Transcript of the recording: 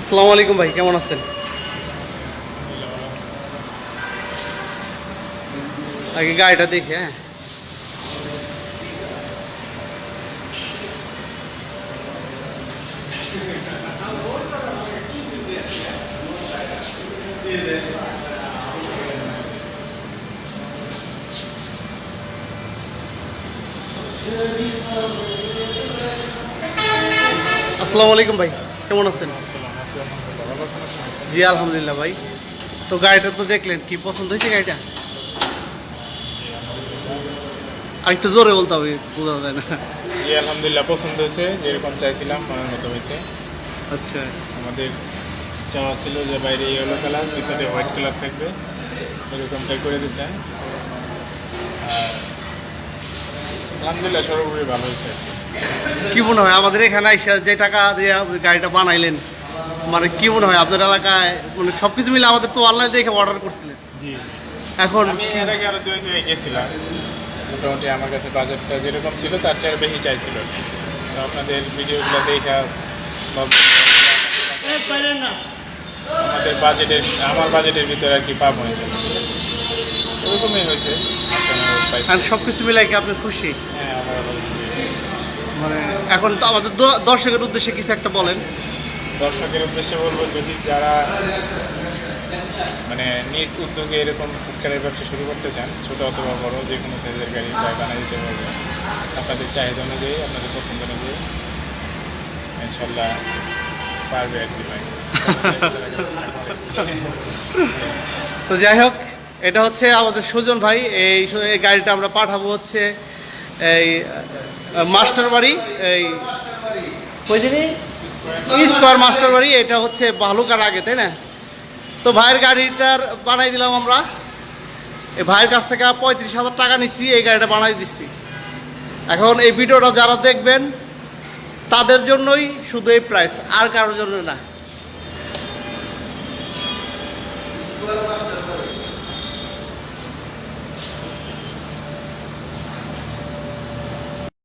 আসসালামু আলাইকুম ভাই কেমন আছেন আগে গাড়িটা দেখে হ্যাঁ আসসালামু আলাইকুম ভাই কেমন আছেন? জি আলহামদুলিল্লাহ ভাই। তো গাড়িটা তো দেখলেন কি পছন্দ হয়েছে গাড়িটা? আর একটু জোরে বলতে হবে বোঝা যায় না। জি আলহামদুলিল্লাহ পছন্দ হয়েছে যেরকম চাইছিলাম মনের মতো হয়েছে। আচ্ছা। আমাদের চাওয়া ছিল যে বাইরে ইয়েলো কালার ভিতরে হোয়াইট কালার থাকবে। এরকমটাই করে দিয়েছে আর আলহামদুলিল্লাহ সর্বোপরি ভালো হয়েছে। কি মনে হয় আমাদের এখানে যে টাকা দিয়ে গাড়িটা বানাইলেন মানে কি মনে হয় আপনার এলাকায় মানে সব কিছু মিলে আমাদের তো অনলাইন দেখে অর্ডার করছিলেন। জি। এখন এর আগে আরও দু জায়গায় গেছিলাম। মোটামুটি আমার কাছে বাজেটটা যেরকম ছিল তার চেয়ে বেশি চাইছিল। আপনাদের ভিডিওগুলো দেখা আমাদের বাজেটের আমার বাজেটের ভিতরে আর কি পাবো হিসেবে ওরকমই হয়েছে। আর সব কিছু মিলে কি আপনি খুশি? হ্যাঁ আমার মানে এখন তো আমাদের দর্শকের উদ্দেশ্যে কিছু একটা বলেন। দর্শকের উদ্দেশ্যে বলব যদি যারা মানে নিজ উদ্যোগে এরকম ফুটকারের ব্যবসা শুরু করতে চান ছোট অথবা বড় যে কোনো সাইজের গাড়ি প্রায় বানিয়ে দিতে পারবে। আপনাদের চাহিদা অনুযায়ী আপনাদের পছন্দ অনুযায়ী ইনশাল্লাহ পারবে আর কি ভাই। তো যাই হোক এটা হচ্ছে আমাদের সুজন ভাই এই এই গাড়িটা আমরা পাঠাবো হচ্ছে এই মাস্টার বাড়ি এই জানি স্কোয়ার মাস্টার বাড়ি। এটা হচ্ছে ভালুকার আগে তাই না? তো ভাইয়ের গাড়িটার বানাই দিলাম আমরা। এই ভাইয়ের কাছ থেকে পঁয়ত্রিশ হাজার টাকা নিচ্ছি এই গাড়িটা বানাই দিচ্ছি। এখন এই ভিডিওটা যারা দেখবেন তাদের জন্যই শুধু এই প্রাইস আর কারোর জন্য না।